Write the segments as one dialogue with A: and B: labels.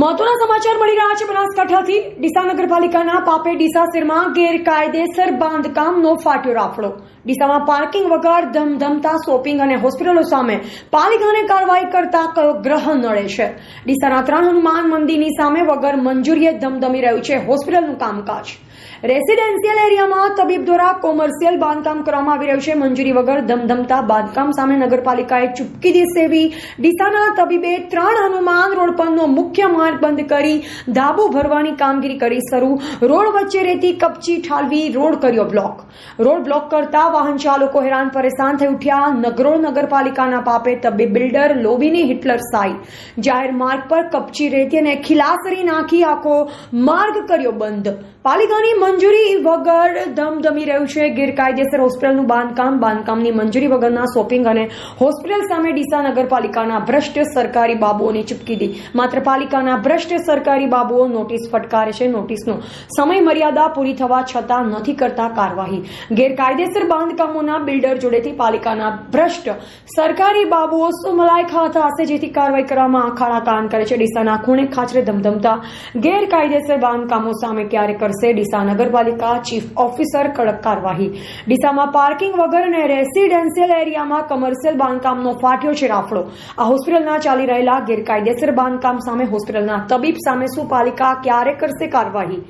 A: મહત્વના સમાચાર મળી રહ્યા છે બનાસકાંઠાથી. ડીસા નગરપાલિકાના પાપે ડીસા શહેરમાં ગેરકાયદેસર બાંધકામનો ફાટ્યો રાફડો. ડીસામાં પાર્કિંગ વગર ધમધમતા શોપિંગ અને હોસ્પિટલો સામે પાલિકાને કાર્યવાહી કરતા કયો ગ્રહ નડે છે? ડીસાના ત્રણ હનુમાન મંદિરની સામે વગર મંજૂરીએ ધમધમી રહ્યું છે હોસ્પિટલનું કામકાજ. રેસિડેન્શિયલ એરિયામાં તબીબ દ્વારા કોમર્શિયલ બાંધકામ કરવામાં આવી રહ્યું છે. મંજૂરી વગર ધમધમતા બાંધકામ સામે નગરપાલિકાએ ચૂપકી સેવી ડીસાના તબીબે ત્રણ હનુમાન રોડ પરનો મુખ્ય માર્ગ બંધ કરી ધાબો ભરવાની કામગીરી કરી શરૂ. રોડ વચ્ચે રહેતી કપચી ઠાલવી રોડ કર્યો બ્લોક. રોડ બ્લોક કરતા વાહન ચાલકો હેરાન પરેશાન થઈ ઉઠ્યા. નગરોળ નગરપાલિકાના પાપે તબીબ બિલ્ડર લોબીની હિટલર સાઈ. જાહેર માર્ગ પર કપચી રહેતી અને ખિલાસરી નાખી આખો માર્ગ કર્યો બંધ. પાલિકાની મંજૂરી વગર ધમધમી રહ્યું છે. ગેરકાયદેસર હોસ્પિટલનું બાંધકામ, બાંધકામની મંજૂરી વગરના શોપિંગ અને હોસ્પિટલ સામે ડીસા નગરપાલિકાના ભ્રષ્ટ સરકારી બાબુઓને ચૂપકી દી માત્ર પાલિકાના ભ્રષ્ટ સરકારી બાબુઓ નોટિસ ફટકારે છે. નોટિસનો સમય મર્યાદા પૂરી થવા છતાં નથી કરતા કાર્યવાહી. ગેરકાયદેસર બાંધકામોના બિલ્ડર જોડેથી પાલિકાના ભ્રષ્ટ સરકારી બાબુઓ સુમલાય ખાતા હશે જેથી કાર્યવાહી કરવામાં આખાડા કાન કરે છે. ડીસાના ખૂણે ખાચરે ધમધમતા. ગેરકાયદેસર બાંધકામો સામે ક્યારે કરશે? ડીસા નગરપાલિકા ચીફ ઓફિસર કડક કાર્યવાહી. ડીસામાં પાર્કિંગ વગર અને રેસિડેન્શિયલ એરિયામાં કમર્શિયલ બાંધકામનો ફાટ્યો છે રાફડો. આ હોસ્પિટલના ચાલી રહેલા ગેરકાયદેસર બાંધકામ સામે હોસ્પિટલના તબીબ સામે શું પાલિકા ક્યારે કરશે કાર્યવાહી?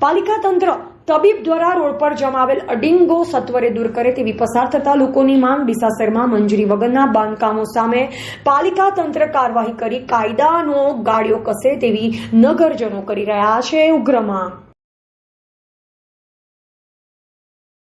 A: પાલિકા તંત્ર તબીબ દ્વારા રોડ પર જમાવેલ અડિંગો સત્વરે દૂર કરે તેવી પસાર થતા લોકોની માંગ ડીસા મંજૂરી વગરના બાંધકામો સામે પાલિકા તંત્ર કાર્યવાહી કરી કાયદાનો ગાડીઓ કસે તેવી નગરજનો કરી રહ્યા છે ઉગ્ર માંગ.